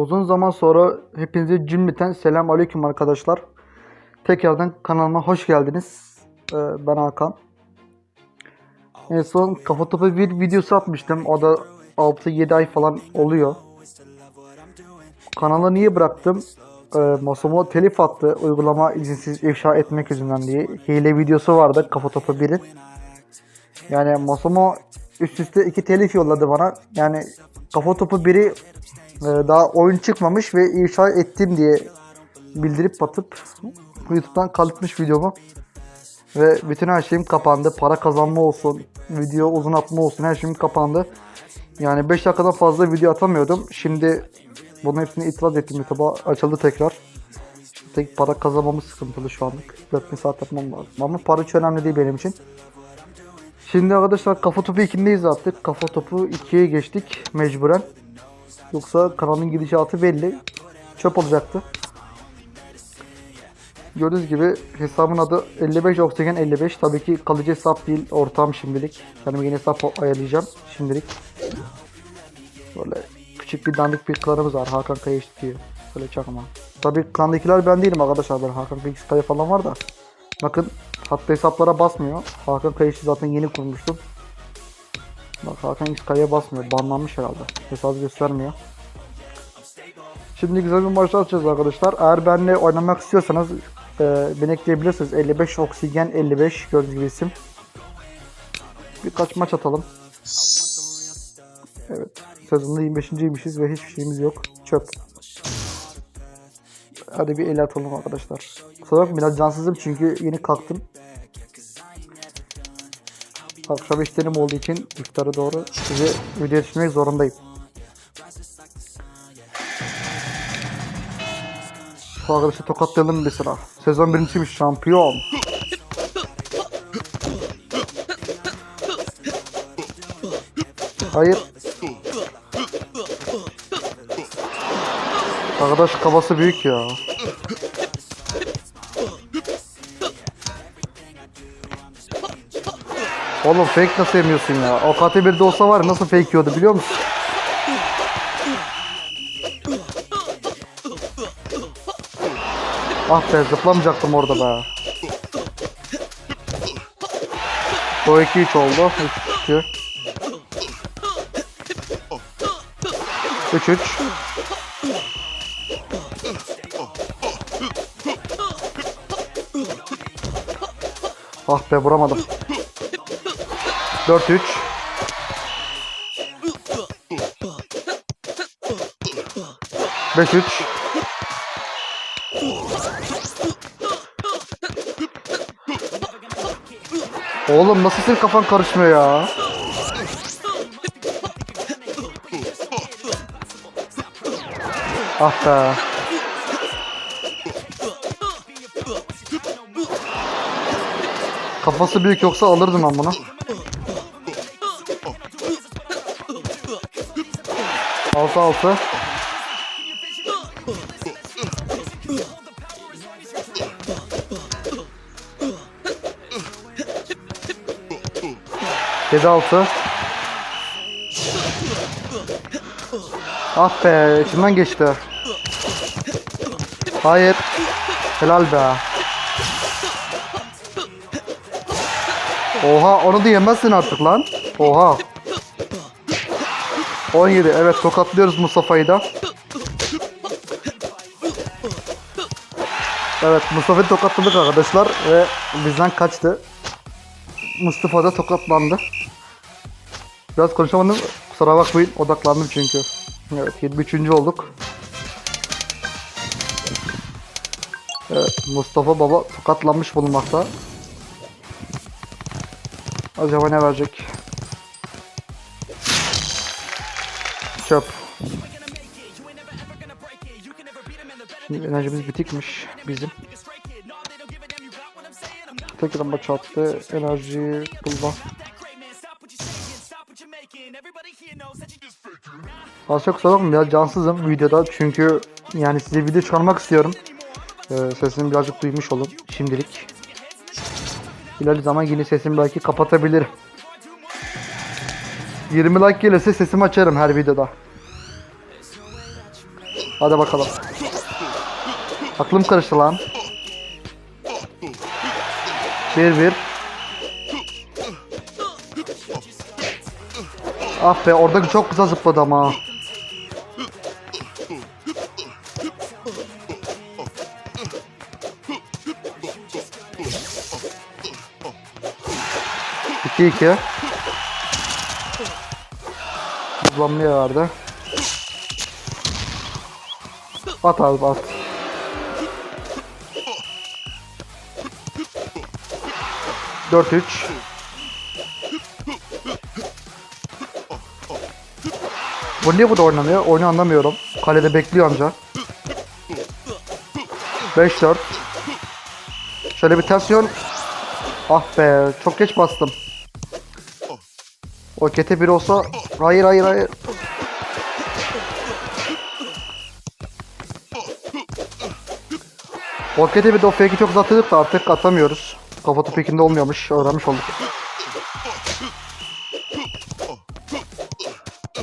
Uzun zaman sonra hepinize cümleten selam aleyküm arkadaşlar. Tekrardan kanalıma hoş geldiniz. Ee, ben Hakan. En son kafa topu bir videosu atmıştım. O da 6-7 ay falan oluyor. Kanalı niye bıraktım? Ee, Masomo telif attı uygulama izinsiz ifşa etmek yüzünden diye. Hile videosu vardı kafa topu 1'in. Yani Masomo üst üste iki telif yolladı bana. Yani kafa topu 1'i ee, daha oyun çıkmamış ve ifşa ettim diye bildirip batıp YouTube'dan kalıtmış videomu. Ve bütün her şeyim kapandı. Para kazanma olsun, video uzun atma olsun her şeyim kapandı. Yani 5 dakikadan fazla video atamıyordum. Şimdi bunun hepsini itiraz ettim YouTube'a açıldı tekrar. Tek para kazanmamız sıkıntılı şu anlık. 4000 saat yapmam lazım. Ama para hiç önemli değil benim için. Şimdi arkadaşlar kafa topu 2'deyiz artık. Kafa topu 2'ye geçtik mecburen. Yoksa kanalın gidişatı belli. Çöp olacaktı. Gördüğünüz gibi hesabın adı 55 Oxygen 55. Tabii ki kalıcı hesap değil, ortam şimdilik. Kendime yeni hesap ayarlayacağım şimdilik. Böyle küçük bir dandik bir klanımız var. Hakan Kaya diye. Böyle çakma. Tabii klandakiler ben değilim arkadaşlar. Böyle Hakan Kaya falan var da. Bakın hatta hesaplara basmıyor. Hakan Kayış'ı zaten yeni kurmuştum. Bak Hakan X Kaya'ya basmıyor. Banlanmış herhalde. Hesabı göstermiyor. Şimdi güzel bir maç atacağız arkadaşlar. Eğer benimle oynamak istiyorsanız e, beni ekleyebilirsiniz. 55 Oksigen 55 gördüğünüz gibi isim. Birkaç maç atalım. Evet. Sezonda 25.ymişiz ve hiçbir şeyimiz yok. Çöp. Hadi bir el atalım arkadaşlar. Kusura bakmayın biraz cansızım çünkü yeni kalktım. Akşam işlerim olduğu için iftara doğru size video zorundayım. Bu arkadaşı tokatlayalım bir sıra. Sezon birinciymiş şampiyon. Hayır. Arkadaş kafası büyük ya. Oğlum fake nasıl yemiyorsun ya? O KT1'de olsa var nasıl fake yiyordu biliyor musun? Ah be zıplamayacaktım orada be. O 2-3 oldu. 3-2. 3-3. Ah be vuramadım. 4-3. Beş üç. Oğlum nasıl senin kafan karışmıyor ya? Ah be. Kafası büyük yoksa alırdım ben bunu. Altı altı. Yedi altı. Ah be içimden geçti. Hayır. Helal be. Oha onu da yemezsin artık lan. Oha. 17 evet tokatlıyoruz Mustafa'yı da. Evet Mustafa'yı tokatladık arkadaşlar ve bizden kaçtı. Mustafa da tokatlandı. Biraz konuşamadım kusura bakmayın odaklandım çünkü. Evet 23. olduk. Evet Mustafa baba tokatlanmış bulunmakta. Acaba ne verecek? Çöp. Şimdi enerjimiz bitikmiş bizim. Tekrar maç attı. Enerjiyi kullan. Az çok bakmayın biraz cansızım videoda çünkü yani size video çıkarmak istiyorum. Ee, sesimi birazcık duymuş olun şimdilik. İlerli zaman yine sesimi belki kapatabilirim. 20 like gelirse sesimi açarım her videoda. Hadi bakalım. Aklım karıştı lan. 1-1. Ah be oradaki çok güzel zıpladı ama. İki iki. Uzlanmaya vardı. At abi at. Dört üç. Bu niye bu da oynamıyor? Oyunu anlamıyorum. Kalede bekliyor amca. 5-4. Şöyle bir ters. Ah be çok geç bastım. O kete bir olsa hayır hayır hayır. O kete bir de o fake'i çok uzatıyorduk da artık atamıyoruz. Kafa topu ikinde olmuyormuş. Öğrenmiş olduk.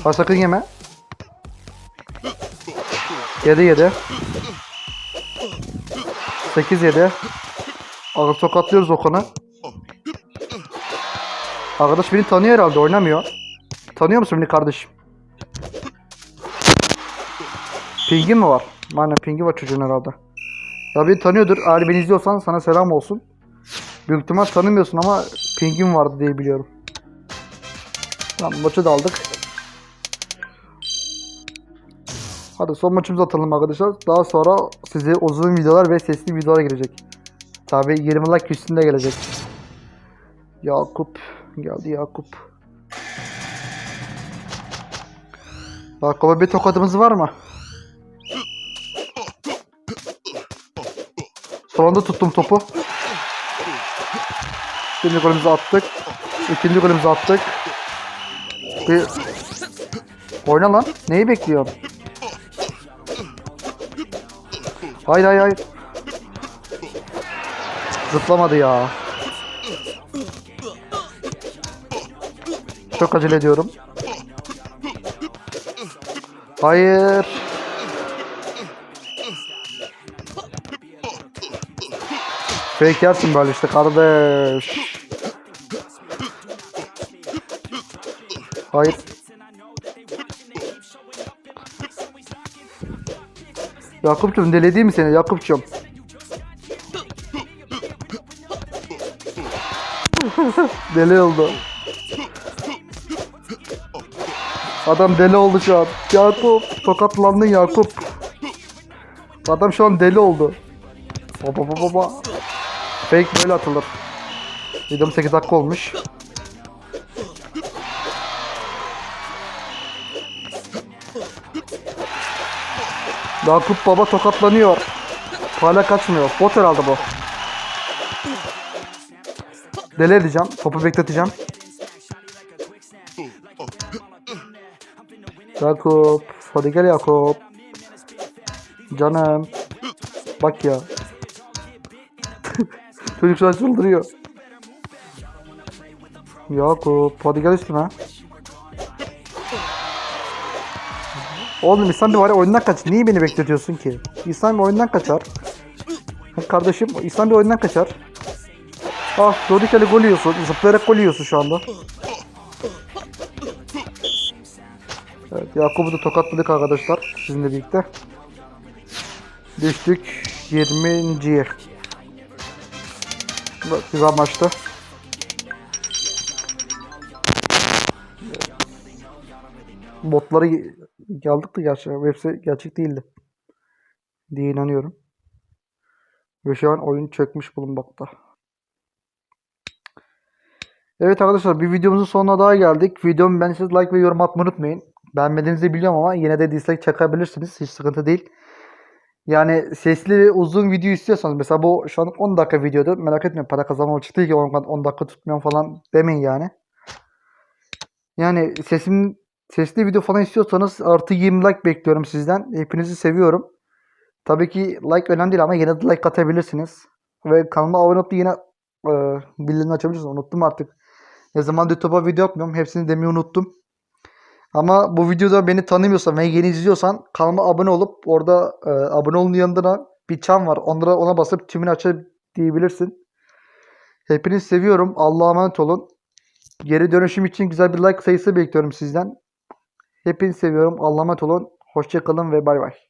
Ha sakın yeme. 7 7. 8 7. Ağır tokatlıyoruz Okan'ı. Arkadaş beni tanıyor herhalde oynamıyor. Tanıyor musun beni kardeşim? Pingi mi var? Aynen pingi var çocuğun herhalde. Ya beni tanıyordur. Eğer beni izliyorsan sana selam olsun. Büyük ihtimal tanımıyorsun ama pingim vardı diye biliyorum. Tamam maçı da aldık. Hadi son maçımızı atalım arkadaşlar. Daha sonra size uzun videolar ve sesli videolar gelecek. Tabi 20 like üstünde gelecek. Yakup geldi Yakup. Yakup'a bir tokadımız var mı? Son anda tuttum topu. İkinci golümüzü attık. İkinci golümüzü attık. Bir... Oyna lan. Neyi bekliyorsun? Hayır hayır hayır. Zıplamadı ya. Çok acele ediyorum. Hayır. Fake yersin böyle işte kardeş. Hayır. Yakup'cum deli değil mi seni Yakup'cum? deli oldu. Adam deli oldu şu an. Yakup tokatlandın Yakup. Adam şu an deli oldu. Baba baba baba. Fake böyle atılır. Videom 8 dakika olmuş. Yakup baba tokatlanıyor. Hala kaçmıyor. Bot herhalde bu. Deli edeceğim. Topu bekleteceğim. Yakup. Hadi gel Yakup. Canım. Bak ya. Çocuk an çıldırıyor. Yakup. Hadi gel üstüme. Oğlum İhsan bir var ya oyundan kaç. Niye beni bekletiyorsun ki? İhsan bir oyundan kaçar. Kardeşim İhsan bir oyundan kaçar. Ah durduk yere gol yiyorsun. Zıplayarak gol yiyorsun şu anda. Yakup'u da tokatladık arkadaşlar. Sizinle birlikte. Düştük 20.ye. Bak, Güzel maçtı. Botları geldik de gerçi. Webse gerçek değildi. Diye inanıyorum. Ve şu an oyun çökmüş bulunmakta. Evet arkadaşlar bir videomuzun sonuna daha geldik. Videomu beğendiyseniz like ve yorum atmayı unutmayın. Beğenmediğinizi biliyorum ama yine de dislike çakabilirsiniz. Hiç sıkıntı değil. Yani sesli ve uzun video istiyorsanız mesela bu şu an 10 dakika videodu. Merak etmeyin para kazanmam çıktı ki 10, 10 dakika tutmuyorum falan demeyin yani. Yani sesim sesli video falan istiyorsanız artı 20 like bekliyorum sizden. Hepinizi seviyorum. Tabii ki like önemli değil ama yine de like atabilirsiniz. Ve kanalıma abone olup yine e, bildirimini açabilirsiniz. Unuttum artık. Ne zaman YouTube'a video atmıyorum. Hepsini demeyi unuttum. Ama bu videoda beni tanımıyorsan ve yeni izliyorsan kanalıma abone olup orada e, abone olun yanında bir çan var. Onlara ona basıp tümünü aç diyebilirsin. Hepinizi seviyorum. Allah'a emanet olun. Geri dönüşüm için güzel bir like sayısı bekliyorum sizden. Hepinizi seviyorum. Allah'a emanet olun. Hoşçakalın ve bay bay.